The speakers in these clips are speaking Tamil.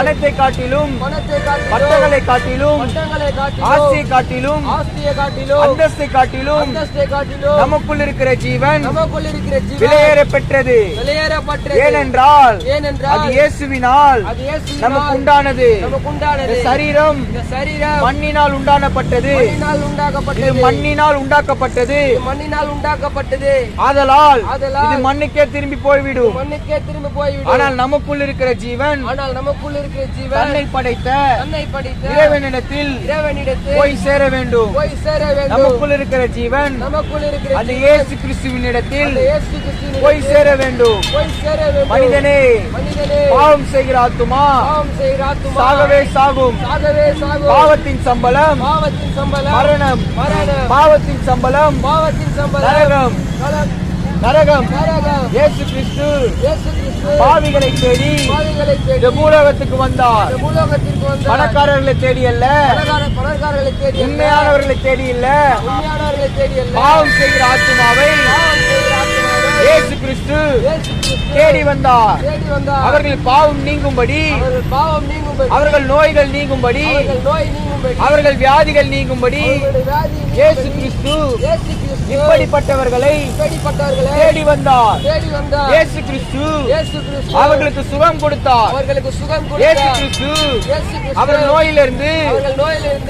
பணத்தை காட்டிலும் பட்டங்களை காட்டிலும் ஆஸ்தியை காட்டிலும் ஆஸ்தியை காட்டிலும் அந்தஸ்தை காட்டிலும் அந்தஸ்தை காட்டிலும் நமக்குள் இருக்கிற ஜீவன் நமக்குள் இருக்கிற ஜீவன் விலையேற பெற்றது ஏனென்றால் ஏனென்றால் அது இயேசுவினால் அது இயேசுவினால் நமக்கு உண்டானது நமக்கு உண்டானது இந்த சரீரம் இந்த சரீரம் மண்ணினால் உண்டானப்பட்டது. மண்ணினால் உண்டாக்கப்பட்டது. மண்ணினால் உண்டாக்கப்பட்டது. மண்ணினால் உண்டாக்கப்பட்டது. ஆதலால் ஆதலால் இது மண்ணுக்கே திரும்பி போய்விடும். மண்ணுக்கே திரும்பி போய்விடும். ஆனால் நமக்குள் இருக்கிற ஜீவன் ஆனால் நமக்குள் இருக்கிற ஜீவன். தன்னை படைத்த தன்னை படித்த இறைவனிடத்தில் இறைவனிடத்தில் போய் சேர வேண்டும். போய் சேர வேண்டும். நமக்குள் இருக்கிற ஜீவன் நமக்குள் இருக்கிற அந்த ஜீவன். இயேசு கிறிஸ்துவினிடத்தில் அந்த இயேசு கிறிஸ்துவினிடத்தில் போய் சேர வேண்டும். போய் சேர வேண்டும். மனிதனே மனிதனே பாவம் செய்கிற ஆத்துமா? பாவம் செய்கிற ஆத்துமா? சாகவே சாகும். சாகவே சாகும். பாவத்தின் சம்பளம் பாவத்தின் சம்பளம் மரணம். மரணம். பாவத்தின் சம்பளம் பாவத்தின் சம்பளம் நரகம். நரகம். நரகம். இயேசு கிறிஸ்து. இயேசு கிறிஸ்து. பாவிகளை தேடி பாவிகளை தேடி இந்த பூலோகத்துக்கு வந்தார். பணக்காரர்களை தேடி அல்ல. உண்மையானவர்களை தேடி இல்ல. பாவம் செய்கிற ஆத்துமாவை இயேசு கிறிஸ்து தேடி வந்தார். அவர்கள் பாவம் நீங்கும்படி பாவம் நீங்கும்படி அவர்கள் நோய்கள் நீங்கும்படி அவர்கள் நோய் நீங்கும்படி அவர்கள் வியாதிகள் நீங்கும்படி இயேசு கிறிஸ்து இப்படிப்பட்டவர்களை தேடி வந்தார். இயேசு கிறிஸ்து அவர்களுக்கு சுகம் கொடுத்தார். அவர்களுக்கு சுகம் இயேசு கிறிஸ்து அவர்கள் நோயிலிருந்து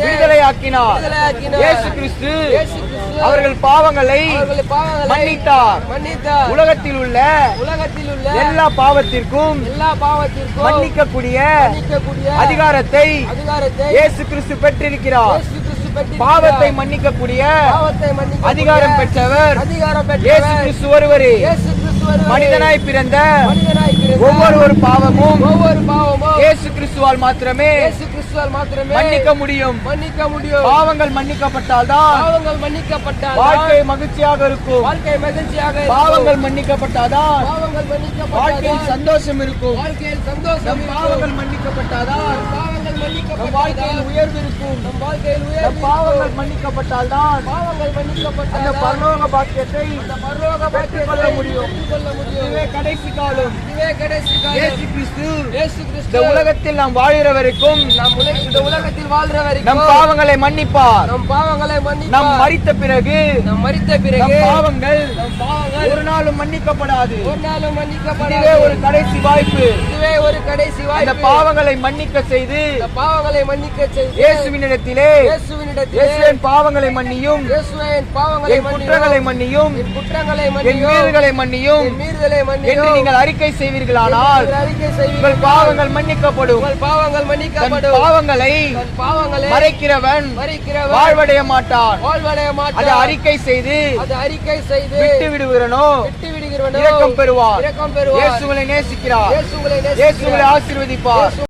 விடுதலை ஆக்கினார் இயேசு கிறிஸ்து அவர்கள் பாவங்களை மன்னித்தார் மன்னித்தார் உலகத்தில் உள்ள உலகத்தில் உள்ள எல்லா பாவத்திற்கும் எல்லா பாவத்திற்கும் மன்னிக்கக்கூடிய அதிகாரத்தை அதிகாரத்தை இயேசு கிறிஸ்து பெற்றிருக்கிறார். பாவத்தை மன்னிக்கக்கூடிய அதிகாரம் பெற்றவர் அதிகாரம் இயேசு கிறிஸ்து ஒருவரே. மனிதனாய் பிறந்த மனிதனாய் பிறந்த ஒவ்வொரு ஒரு பாவமும் ஒவ்வொரு பாவமும் இயேசு கிறிஸ்துவால் மாத்திரமே கிறிஸ்துவால் மாத்திரமே மன்னிக்க முடியும். மன்னிக்க முடியும். பாவங்கள் மன்னிக்கப்பட்டால்தான் பாவங்கள் மன்னிக்கப்பட்டால் வாழ்க்கை மகிழ்ச்சியாக இருக்கும். வாழ்க்கை மகிழ்ச்சியாக இருக்கும். பாவங்கள் மன்னிக்கப்பட்டாதான் பாவங்கள் மன்னிக்கப்பட்டால் வாழ்க்கையில் சந்தோஷம் இருக்கும். வாழ்க்கையில் சந்தோஷம். பாவங்கள் மன்னிக்கப்பட்டாதான் பாவங்கள் நம் மன்னிக்கப்பட்டால் வாழ்க்கையில் உயர்வு இருக்கும் நம் வாழ்க்கையில் நம் உயர்வு பாவங்கள் இருக்கும். மன்னிக்கப்பட்டால்தான் பாவங்கள் அந்த மன்னிக்கப்பட்டால் பரலோக பாக்கியத்தை அந்த பரலோக பாக்கியத்தை முடியும். பெற்றுக்கொள்ள முடியும் இதுவே கடைசி காலம் இதுவே கடைசி காலம். இயேசு கிறிஸ்து இயேசு இந்த கிறிஸ்து உலகத்தில் நாம் வாழ்கிற வரைக்கும் நாம் இந்த உலகத்தில் வாழ்ற நம் வரைக்கும் பாவங்களை மன்னிப்பார் நம் பாவங்களை நம் மன்னிப்பார் மறித்த பிறகு நாம் மரித்த நம் பிறகு பாவங்கள் நம் பாவங்கள் நாளும் மன்னிக்கப்படாது. ஒரு நாளும் இதுவே மன்னிக்கப்படாது ஒரு கடைசி வாய்ப்பு. இதுவே ஒரு கடைசி வாய்ப்பு. பாவங்களை மன்னிக்க செய்து பாவங்களை மன்னிக்க செய்து இயேசுவினிடத்திலே இயேசுவினிடத்திலே இயேசுவின் பாவங்களை மன்னியும். இயேசுவே என் பாவங்களை குற்றங்களை மன்னியும். குற்றங்களை மன்னியும். மன்னியும். என்று நீங்கள் அறிக்கை செய்வீர்களானால் அறிக்கை செய்வீர்கள் பாவங்கள் மன்னிக்கப்படும். பாவங்கள் மன்னிக்கப்படும். பாவங்களை பாவங்களை மறைக்கிறவன் மறிக்கிறவன் வாழ்வடைய மாட்டான். வாழ்வடைய அதை மாட்டான் அறிக்கை செய்து அது அறிக்கை செய்து விட்டு விடுகிறனோ? விட்டு விடுகிறவனோ இரக்கம் பெறுவார். இரக்கம் பெறுவார். இயேசுவை நேசிக்கிறார். இயேசுவை. ஆசீர்வதிப்பார்.